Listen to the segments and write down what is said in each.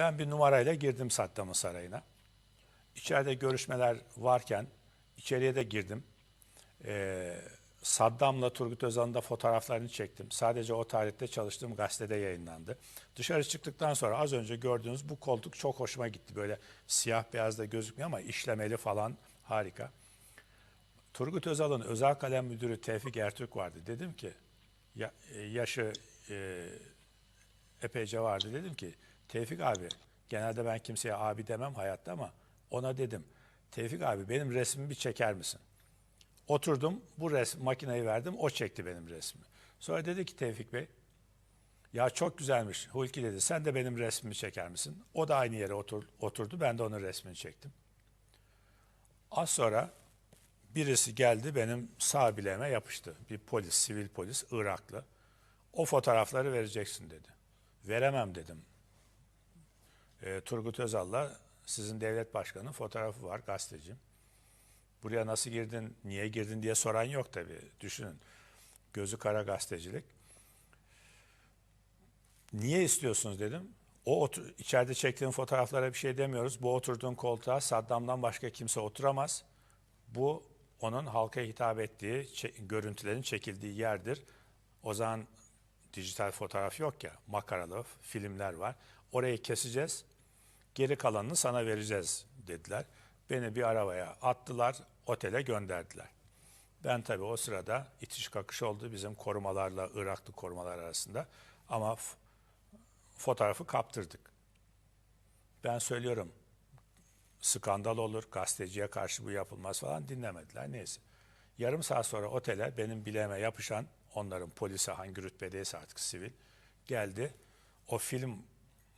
Ben bir numarayla girdim Saddam'ın sarayına. İçeride görüşmeler varken içeriye de girdim. Ee, Saddam'la Turgut Özal'ın da fotoğraflarını çektim. Sadece o tarihte çalıştığım gazetede yayınlandı. Dışarı çıktıktan sonra az önce gördüğünüz bu koltuk çok hoşuma gitti. Böyle siyah beyaz da gözükmüyor ama işlemeli falan harika. Turgut Özal'ın özel kalem müdürü Tevfik Ertürk vardı. Dedim ki ya, e, yaşı e, epeyce vardı. Dedim ki Tevfik abi genelde ben kimseye abi demem hayatta ama ona dedim. Tevfik abi benim resmimi bir çeker misin? Oturdum bu resim makineyi verdim o çekti benim resmimi. Sonra dedi ki Tevfik Bey ya çok güzelmiş Hulki dedi sen de benim resmimi çeker misin? O da aynı yere otur, oturdu ben de onun resmini çektim. Az sonra birisi geldi benim sağ bileğime yapıştı. Bir polis, sivil polis, Iraklı. O fotoğrafları vereceksin dedi. Veremem dedim. Ee, Turgut Özal'la sizin devlet başkanının fotoğrafı var gazeteciyim. Buraya nasıl girdin, niye girdin diye soran yok tabii. Düşünün. Gözü kara gazetecilik. Niye istiyorsunuz dedim. O otur, içeride çektiğim fotoğraflara bir şey demiyoruz. Bu oturduğun koltuğa Saddam'dan başka kimse oturamaz. Bu onun halka hitap ettiği görüntülerin çekildiği yerdir. O zaman dijital fotoğraf yok ya, makaralı filmler var. Orayı keseceğiz, geri kalanını sana vereceğiz dediler. Beni bir arabaya attılar, otele gönderdiler. Ben tabii o sırada itiş kakış oldu bizim korumalarla, Iraklı korumalar arasında. Ama fotoğrafı kaptırdık. Ben söylüyorum, skandal olur, gazeteciye karşı bu yapılmaz falan dinlemediler. Neyse. Yarım saat sonra otele benim bileğime yapışan onların polisi hangi rütbedeyse artık sivil geldi. O film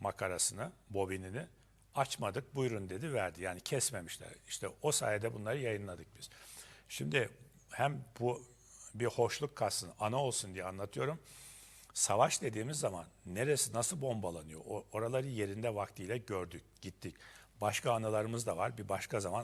makarasını, bobinini açmadık buyurun dedi verdi. Yani kesmemişler. İşte o sayede bunları yayınladık biz. Şimdi hem bu bir hoşluk kalsın, ana olsun diye anlatıyorum. Savaş dediğimiz zaman neresi nasıl bombalanıyor? Oraları yerinde vaktiyle gördük, gittik. Başka anılarımız da var. Bir başka zaman